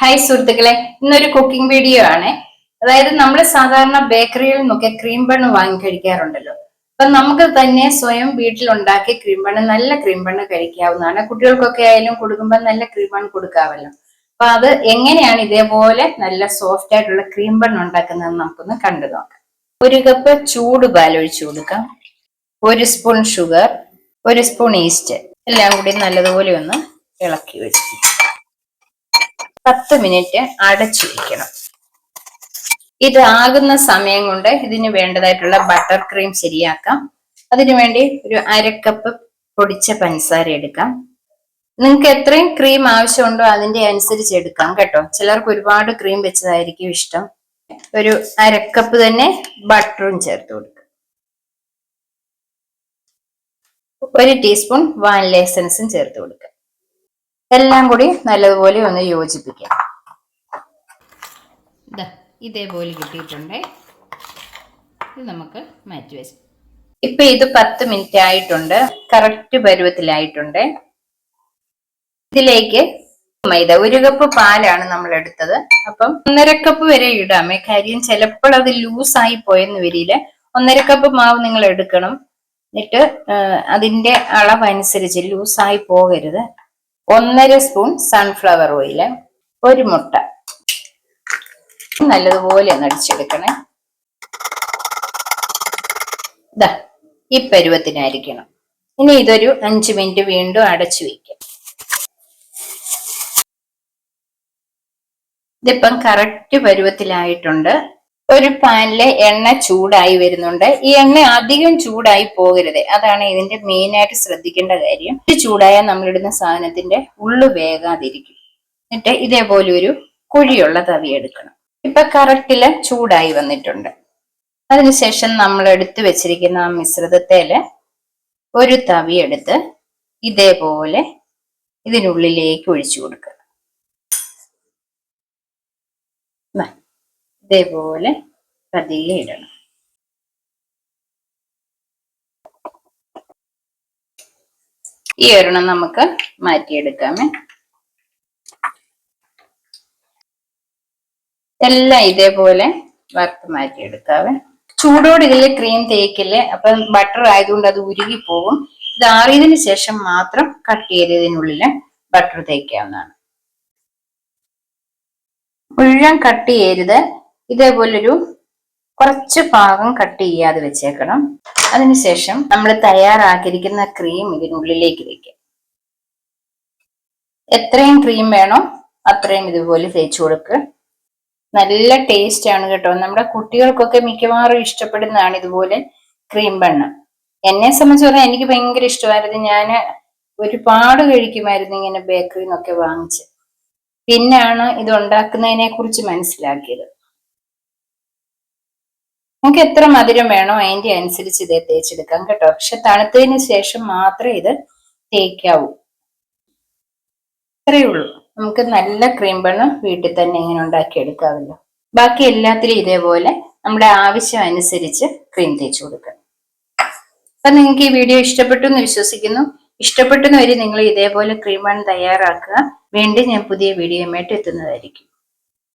Hi സുഹൃത്തുക്കളെ. ഇന്നൊരു cooking video ആണ്. അതായത് നമ്മൾ സാധാരണ ബേക്കറിയിൽ നിന്നൊക്കെ ക്രീം ബണ്ണ് വാങ്ങി കഴിക്കാറുണ്ടല്ലോ. അപ്പൊ നമുക്ക് തന്നെ സ്വയം വീട്ടിലുണ്ടാക്കി ക്രീം ബണ്ണ് നല്ല ക്രീം ബണ്ണ് കഴിക്കാവുന്നതാണ്. കുട്ടികൾക്കൊക്കെ ആയാലും കൊടുക്കുമ്പോൾ നല്ല ക്രീം ബണ്ണ് കൊടുക്കാമല്ലോ അപ്പൊ അത് എങ്ങനെയാണ് ഇതേപോലെ നല്ല സോഫ്റ്റ് ആയിട്ടുള്ള ക്രീം ബണ്ണ് ഉണ്ടാക്കുന്നത് നമുക്കൊന്ന് കണ്ടു നോക്കാം. ഒരു കപ്പ് ചൂട് പാൽ ഒഴിച്ചു കൊടുക്കാം. ഒരു സ്പൂൺ ഷുഗർ ഒരു സ്പൂൺ ഈസ്റ്റ് എല്ലാം കൂടി നല്ലതുപോലെ ഒന്ന് ഇളക്കി വെച്ചു പത്ത് മിനിറ്റ് അടച്ചു വയ്ക്കണം ഇത് ആകുന്ന സമയം കൊണ്ട് ഇതിന് വേണ്ടതായിട്ടുള്ള ബട്ടർ ക്രീം ശരിയാക്കാം. അതിനുവേണ്ടി ഒരു അരക്കപ്പ് പൊടിച്ച പഞ്ചസാര എടുക്കാം. നിങ്ങൾക്ക് എത്രയും ക്രീം ആവശ്യമുണ്ടോ അതിന്റെ അനുസരിച്ച് എടുക്കാം കേട്ടോ. ചിലർക്ക് ഒരുപാട് ക്രീം വെച്ചതായിരിക്കും ഇഷ്ടം. ഒരു അരക്കപ്പ് തന്നെ ബട്ടറും ചേർത്ത് കൊടുക്കുക ഒരു ടീസ്പൂൺ വാനില എസൻസും ചേർത്ത് കൊടുക്കുക എല്ലാം കൂടി നല്ലതുപോലെ ഒന്ന് യോജിപ്പിക്കാം. ഇതേപോലെ കിട്ടിയിട്ടുണ്ട്. ഇത് നമുക്ക് മാറ്റി വെച്ച്. ഇപ്പൊ ഇത് പത്ത് മിനിറ്റ് ആയിട്ടുണ്ട്. കറക്റ്റ് പരുവത്തിലായിട്ടുണ്ട്. ഇതിലേക്ക് മൈദ. ഒരു കപ്പ് പാലാണ് നമ്മൾ എടുത്തത്. അപ്പം ഒന്നര കപ്പ് വരെ ഇടാമേ. കാര്യം ചിലപ്പോൾ അത് ലൂസായി പോയെന്ന് വരിയില്ല. ഒന്നര കപ്പ് മാവ് നിങ്ങൾ എടുക്കണം. എന്നിട്ട് അതിന്റെ അളവനുസരിച്ച് ലൂസായി പോകരുത്. ഒന്നര സ്പൂൺ സൺഫ്ലവർ ഓയിൽ ഒരു മുട്ട. നല്ലതുപോലെ ഒന്ന് അടിച്ചെടുക്കണേ. ഇതാ ഈ പരുവത്തിനായിരിക്കണം. ഇനി ഇതൊരു അഞ്ച് മിനിറ്റ് വീണ്ടും അടച്ചു വയ്ക്കാം ഇതിപ്പം കറക്റ്റ് പരുവത്തിലായിട്ടുണ്ട്. ഒരു പാനിലെ എണ്ണ ചൂടായി വരുന്നുണ്ട്. ഈ എണ്ണ അധികം ചൂടായി പോകരുത്. അതാണ് ഇതിന്റെ മെയിൻ ആയിട്ട് ശ്രദ്ധിക്കേണ്ട കാര്യം. ഇത് ചൂടായാൽ നമ്മളിടുന്ന സാധനത്തിന്റെ ഉള്ളു വേകാതിരിക്കും. എന്നിട്ട് ഇതേപോലെ ഒരു കുഴിയുള്ള തവി എടുക്കണം. ഇപ്പൊ കറക്റ്റിൽ ചൂടായി വന്നിട്ടുണ്ട്. അതിനുശേഷം നമ്മൾ എടുത്തു വെച്ചിരിക്കുന്ന ആ മിശ്രിതത്തേൽ ഒരു തവി എടുത്ത് ഇതേപോലെ ഇതിനുള്ളിലേക്ക് ഒഴിച്ചു കൊടുക്കുക. ഇതേപോലെ പതിയെ ഇടണം. ഈ ഒരെണ്ണം നമുക്ക് മാറ്റിയെടുക്കാമേ. എല്ലാം ഇതേപോലെ വറുത്ത് മാറ്റിയെടുക്കാവേ. ചൂടോട് ക്രീം തേക്കില്ലേ അപ്പം ബട്ടർ ആയതുകൊണ്ട് അത് ഉരുകി പോകും ഇത് ആറിയതിനു ശേഷം മാത്രം കട്ട് ചെയ്തതിനുള്ളിൽ ബട്ടർ തേക്കാവുന്നതാണ്. മുഴുവൻ കട്ട് ചെയ്യരുത്. ഇതേപോലൊരു കുറച്ച് ഭാഗം കട്ട് ചെയ്യാതെ വെച്ചേക്കണം. അതിനുശേഷം നമ്മൾ തയ്യാറാക്കിയിരിക്കുന്ന ക്രീം ഇതിനുള്ളിലേക്ക് വെക്കാം എത്രയും ക്രീം വേണോ അത്രയും ഇതുപോലെ തേച്ചു കൊടുക്കുക നല്ല ടേസ്റ്റ് ആണ് കേട്ടോ. നമ്മുടെ കുട്ടികൾക്കൊക്കെ മിക്കവാറും ഇഷ്ടപ്പെടുന്നതാണ് ഇതുപോലെ ക്രീം ബണ്ണ് എന്നെ സംബന്ധിച്ച് പറഞ്ഞാൽ എനിക്ക് ഭയങ്കര ഇഷ്ടമായിരുന്നു. ഞാൻ ഒരുപാട് കഴിക്കുമായിരുന്നു ഇങ്ങനെ ബേക്കറിയിൽ നിന്നൊക്കെ വാങ്ങിച്ച്. പിന്നെയാണ് ഇത് ഉണ്ടാക്കുന്നതിനെ കുറിച്ച് മനസ്സിലാക്കിയത്. നമുക്ക് എത്ര മധുരം വേണോ അതിന്റെ അനുസരിച്ച് ഇത് തേച്ചെടുക്കാം കേട്ടോ. പക്ഷെ തണുത്തതിന് ശേഷം മാത്രമേ ഇത് തേക്കാവൂ. അത്രയേ ഉള്ളൂ. നമുക്ക് നല്ല ക്രീം ബണ്ണ് വീട്ടിൽ തന്നെ ഇങ്ങനെ ഉണ്ടാക്കി എടുക്കാമല്ലോ ബാക്കി എല്ലാത്തിലും ഇതേപോലെ നമ്മുടെ ആവശ്യം അനുസരിച്ച് ക്രീം തേച്ചു കൊടുക്കുക അപ്പൊ നിങ്ങൾക്ക് ഈ വീഡിയോ ഇഷ്ടപ്പെട്ടു എന്ന് വിശ്വസിക്കുന്നു. ഇഷ്ടപ്പെട്ടെന്ന് വരെ നിങ്ങൾ ഇതേപോലെ ക്രീം ബൺ തയ്യാറാക്കുക. വീണ്ടും ഞാൻ പുതിയ വീഡിയോയുമായിട്ട് എത്തുന്നതായിരിക്കും.